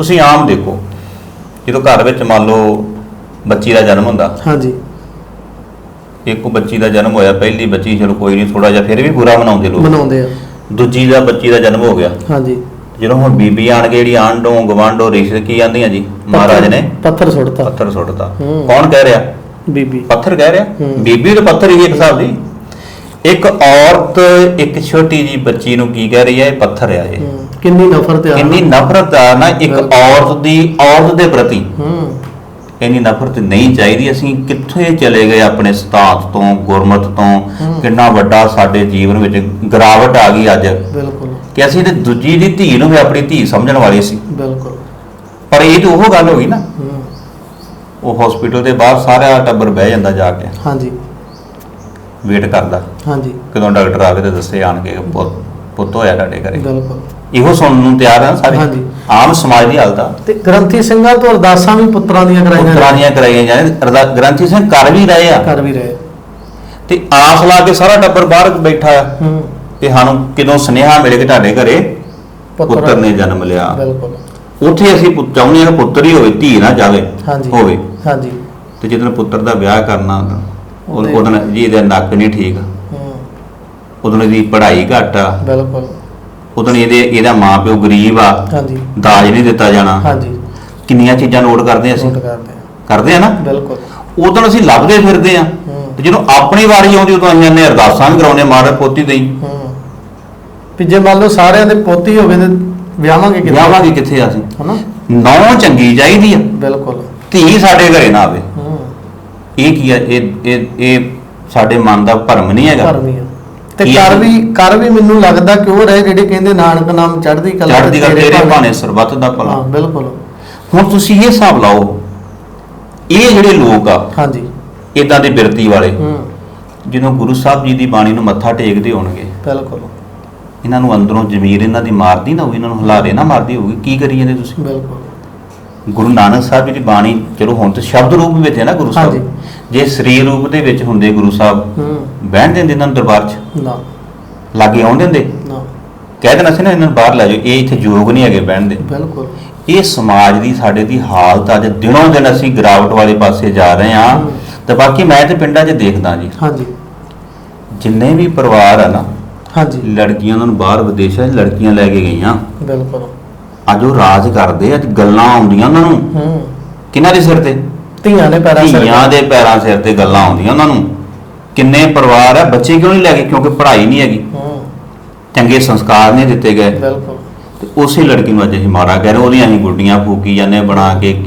ਤੁਸੀਂ ਆਮ ਦੇਖੋ ਜਦੋਂ ਘਰ ਵਿੱਚ ਮੰਨ ਲਓ ਬੱਚੀ ਦਾ ਜਨਮ ਹੁੰਦਾ। ਹਾਂਜੀ। ਇੱਕ ਬੱਚੀ ਦਾ ਜਨਮ ਹੋਇਆ ਪਹਿਲੀ ਬੱਚੀ ਚਲੋ ਕੋਈ ਨਹੀਂ ਥੋੜਾ ਜਿਹਾ ਫਿਰ ਵੀ ਬੁਰਾ ਮਨਾਉਂਦੇ ਲੋਕ। ਮਨਾਉਂਦੇ ਆ। ਦੂਜੀ ਦਾ ਬੱਚੀ ਦਾ ਜਨਮ ਹੋ ਗਿਆ। ਹਾਂਜੀ। ਜਦੋਂ ਹੁਣ ਬੀਬੀ ਆਣ ਕੇ ਜਿਹੜੀ ਆਂਡੋਂ ਗਵਾਂਡੋ ਰਿਸ਼ਤੇ ਕੀ ਆਂਦੀਆਂ ਜੀ? ਮਹਾਰਾਜ ਨੇ। ਪੱਥਰ ਸੁੱਟਤਾ। ਪੱਥਰ ਸੁੱਟਤਾ। ਕੌਣ ਕਹਿ ਰਿਹਾ? ਬੀਬੀ। ਪੱਥਰ ਕਹਿ ਰਿਹਾ। ਬੀਬੀ ਤੇ ਪੱਥਰ ਹੀ ਇੱਕ ਹਿਸਾਬ ਦੀ। ਇੱਕ ਔਰਤ ਇੱਕ ਛੋਟੀ ਜੀ ਬੱਚੀ ਨੂੰ ਕੀ ਕਹਿ ਰਹੀ ਹੈ? ਇਹ ਪੱਥਰ ਆ ਇਹ। ਕਿੰਨੀ ਨਫ਼ਰਤ ਆ ਇੰਨੀ ਨਫ਼ਰਤ ਆ ਨਾ ਇੱਕ। ਔਰਤ ਦੀ ਔਰਤ ਦੇ ਪ੍ਰਤੀ। ਹੂੰ। ਇੰਨੀ ਨਫ਼ਰਤ ਨਹੀਂ ਚਾਹੀਦੀ ਅਸੀਂ ਕਿੱਥੇ ਚਲੇ ਗਏ ਆਪਣੇ ਸਤਾਤ ਤੋਂ ਗੁਰਮਤ ਤੋਂ। ਕਿੰਨਾ ਵੱਡਾ ਸਾਡੇ ਜੀਵਨ ਵਿੱਚ ਗਿਰਾਵਟ ਆ ਗਈ ਅੱਜ। ਬਿਲਕੁਲ। ਕਿ ਅਸੀਂ ਤੇ ਦੂਜੀ ਦੀ ਧੀ ਨੂੰ ਵੀ ਆਪਣੀ ਧੀ ਸਮਝਣ ਵਾਲੇ ਸੀ। ਬਿਲਕੁਲ। ਪਰ ਇਹ ਤਾਂ ਉਹ ਗੱਲ ਹੋ ਗਈ ਨਾ। ਉਹ ਹਸਪੀਟਲ ਦੇ ਬਾਹਰ ਸਾਰਾ ਟੱਬਰ ਬਹਿ ਜਾਂਦਾ ਜਾ ਕੇ। ਹਾਂਜੀ। ਵੇਟ ਕਰਦਾ। ਹਾਂਜੀ। ਕਦੋਂ ਡਾਕਟਰ ਆਵੇ ਤੇ ਦੱਸੇ ਆਣ ਕੇ ਪੁੱਤ ਪੁੱਤ ਹੋਇਆ ਤੁਹਾਡੇ ਘਰੇ। ਬਿਲਕੁਲ। ਇਹੋ ਸੁਣਨ ਨੂੰ ਤਿਆਰ ਆ ਸਾਰੇ। ਹਾਂਜੀ। ਆਮ ਸਮਾਜ ਦੀ ਹਾਲਤ ਆ। ਤੇ ਗ੍ਰੰਥੀ ਸਿੰਘਾਂ ਤੋਂ ਅਰਦਾਸਾਂ ਵੀ ਪੁੱਤਰਾਂ ਦੀਆਂ ਕਰਾਈਆਂ ਪੁੱਤਰਾਂ ਦੀਆਂ ਕਰਾਈਆਂ ਜਾਂਦੇ ਅਰਦਾ- ਗ੍ਰੰਥੀ ਸਿੰਘ ਕਰ ਵੀ ਰਹੇ ਆ। ਕਰ ਵੀ ਰਹੇ। ਤੇ ਆਸ ਲਾ ਕੇ ਸਾਰਾ ਟੱਬਰ ਬਾਹਰ ਬੈਠਾ ਆ। ਹੂੰ। ਕਿ ਸਾਨੂੰ ਕਿਦੋਂ ਸੁਨੇਹਾ ਮਿਲੇ ਕਿ ਤੁਹਾਡੇ ਘਰੇ ਪੁੱਤਰ ਨੇ ਜਨਮ ਲਿਆ। ਬਿਲਕੁਲ। ਉੱਥੇ ਅਸੀਂ ਪੁੱਤ- ਚਾਹੁੰਦੇ ਹਾਂ ਕਿ ਪੁੱਤਰ ਹੀ ਹੋਵੇ ਧੀ ਨਾ ਜਾਵੇ ਹਾਂਜੀ। ਹੋਵੇ। ਹਾਂਜੀ। ਤੇ ਜਦੋਂ ਪੁੱਤਰ ਦਾ ਵਿਆਹ ਕਰਨਾ ਹੁੰਦਾ ਉਹਦੇ- ਉਹਦੋਂ ਜੀ ਇਹਦਾ ਨੱਕ ਨਹੀਂ ਠੀਕ। ਹੂੰ। ਉਦੋਂ ਇਹਦੀ ਪੜ੍ਹਾਈ ਘੱਟ ਆ। ਬਿਲਕੁਲ। ਉਦੋਂ ਇਹਦੇ ਇਹਦਾ ਮਾਪਿਓ ਗਰੀਬ ਆ। ਹਾਂਜੀ। ਦਾਜ ਨਹੀਂ ਦਿੱਤਾ ਜਾਣਾ। ਹਾਂਜੀ। ਕਿੰਨੀਆਂ ਚੀਜ਼ਾਂ ਨੋਟ ਕਰਦੇ ਅਸੀਂ? ਨੋਟ ਕਰਦੇ ਆ ਕਰਦੇ ਆ ਨਾ? ਬਿਲਕੁਲ। ਉਦੋਂ ਅਸੀਂ ਲੱਭਦੇ ਫਿਰਦੇ ਆ। ਤੇ ਜਦੋਂ ਆਪਣੀ ਵਾਰੀ ਆਉਂਦੀ ਉਦੋਂ ਅਸੀਂ ਇਹਨੇ ਅਰਦਾਸਾਂ ਵੀ ਕਰਾਉਂਦੇ ਮਾਰੇ ਪੋਤੀ ਦੇਈ ਹੂੰ। ਵੀ ਜੇ ਮੰਨ ਲਓ ਸਾਰਿਆਂ ਦੇ ਪੋਤੀ ਹੋਵੇ ਤੇ ਵਿਆਹਾਂਗੇ ਕਿੱਥੇ? ਵਿਆਹਾਂਗੇ ਕਿੱਥੇ ਅਸੀਂ? ਹਨਾ? ਨੌ ਚੰਗੀ ਚਾਹੀਦੀ ਆ। ਬਿਲਕੁਲ। ਧੀ ਸਾਡੇ ਘਰੇ ਨਾ ਆਵੇ। ਹੂੰ। ਇਹ ਕੀ ਆ? ਇਹ ਇਹ ਇਹ ਸਾਡੇ ਮਨ ਦਾ ਭਰਮ ਨਹੀਂ ਹੈਗਾ। ਧਰਮੀ ਆ ਤੇ ਕੀ ਕਰ? ਵੀ ਕਰ ਵੀ ਮੈਨੂੰ ਲੱਗਦਾ ਕਿਉਂ ਰਹੇ ਜਿਹੜੇ ਕਹਿੰਦੇ ਨਾਨਕ ਨਾਮ ਚੜ੍ਹਦੀ ਕਲਾ ਚੜ੍ਹਦੀ ਗੱਲ ਤੇਰੇ ਭਾਣੇ। ਸਰਬੱਤ ਦਾ ਹਾਂ ਭਲਾ ਬਿਲਕੁਲ। ਹੁਣ ਤੁਸੀਂ ਇਹ ਹਿਸਾਬ ਲਾਓ ਇਹ ਜਿਹੜੇ ਲੋਕ ਆ ਹਾਂਜੀ। ਇਦਾਂ ਦੇ ਬਿਰਤੀ ਵਾਲੇ ਹੂੰ। ਜਦੋਂ ਗੁਰੂ ਸਾਹਿਬ ਜੀ ਦੀ ਬਾਣੀ ਨੂੰ ਮੱਥਾ ਟੇਕਦੇ ਹੋਣਗੇ। ਬਿਲਕੁਲ। ਇਹਨਾਂ ਨੂੰ ਅੰਦਰੋਂ ਜ਼ਮੀਰ ਇਹਨਾਂ ਦੀ ਮਾਰਦੀ ਨਾ ਹੋਵੇ ਇਹਨਾਂ ਨੂੰ ਹਲਾਰੇ ਨਾ ਮਾਰਦੀ ਹੋਊਗੀ। ਕੀ ਕਰੀ ਜਾਂਦੇ ਤੁਸੀਂ? ਬਿਲਕੁਲ। ਗੁਰੂ ਨਾਨਕ ਸਾਹਿਬ ਜੀ ਦੀ ਬਾਣੀ ਚਲੋ ਹੁਣ ਤੇ ਸ਼ਬਦ ਰੂਪ ਵਿੱਚ ਹੈ ਨਾ ਗੁਰੂ ਸਾਹਿਬ। ਜੇ ਸਰੀਰ ਰੂਪ ਦੇ ਵਿੱਚ ਹੁੰਦੇ ਗੁਰੂ ਸਾਹਿਬ ਹੂੰ। ਬਹਿਣ ਦਿੰਦੇ ਇਹਨਾਂ ਨੂੰ ਦਰਬਾਰ 'ਚ? ਨਾ। ਲਾਗੇ ਆਉਣ ਦਿੰਦੇ? ਨਾ। ਕਹਿ ਦੇਣਾ ਸੀ ਨਾ ਇਹਨਾਂ ਨੂੰ ਬਾਹਰ ਲੈ ਜਾਓ ਇਹ ਇੱਥੇ ਯੋਗ ਨਹੀਂ ਹੈਗੇ ਬਹਿਣ ਦੇ। ਬਿਲਕੁਲ। ਇਹ ਸਮਾਜ ਦੀ ਸਾਡੇ ਦੀ ਹਾਲਤ ਅੱਜ ਦਿਨੋਂ ਦਿਨ ਅਸੀਂ ਗਿਰਾਵਟ ਵਾਲੇ ਪਾਸੇ ਜਾ ਰਹੇ ਹਾਂ। ਤੇ ਬਾਕੀ ਮੈਂ ਤੇ ਪਿੰਡਾਂ 'ਚ ਦੇਖਦਾ ਜੀ। ਹਾਂਜੀ। ਜਿੰਨੇ ਵੀ ਪਰਿਵਾਰ ਆ ਨਾ ਹਾਂਜੀ। ਲੜਕੀਆਂ ਉਹਨਾਂ ਨੂੰ ਬਾਹਰ ਵਿਦੇਸ਼ਾਂ 'ਚ ਲੜਕੀਆਂ ਲੈ ਕੇ ਗਈਆਂ। ਬਿਲਕੁਲ। ਅੱਜ ਉਹ ਰਾਜ ਕਰਦੇ ਅੱਜ ਗੱਲਾਂ ਆਉਂਦੀਆਂ ਉਹਨਾਂ ਨੂੰ। ਹੂੰ। ਕਿਹਨਾਂ ਦੇ ਸਿਰ ਤੇ? ਧੀਆਂ ਪੈਰਾਂ ਸਿਰ ਧੀਆਂ ਦੇ ਪੈਰਾਂ ਸਿਰ ਤੇ ਗੱਲਾਂ ਆਉਂਦੀਆਂ ਉਹਨਾਂ ਨੂੰ। ਕਿੰਨੇ ਪਰਿਵਾਰ ਆ ਬੱਚੇ ਕਿਉਂ ਨਹੀਂ ਲੈ ਕੇ ਕਿਉਂਕਿ ਪੜ੍ਹਾਈ ਨਹੀਂ ਹੈਗੀ। ਹੂੰ। ਚੰਗੇ ਸੰਸਕਾਰ ਨਹੀਂ ਦਿੱਤੇ ਗਏ। ਬਿਲਕੁਲ। ਤੇ ਉਸੇ ਲੜਕੀ ਨੂੰ ਅੱਜ ਅਸੀਂ ਮਾਰਾ ਕਹਿ ਰਹੇ ਉਹਦੀਆਂ ਅਸੀਂ ਗੁੱਡੀਆਂ ਫੂਕੀ ਜਾਂਦੇ ਬਣਾ ਕੇ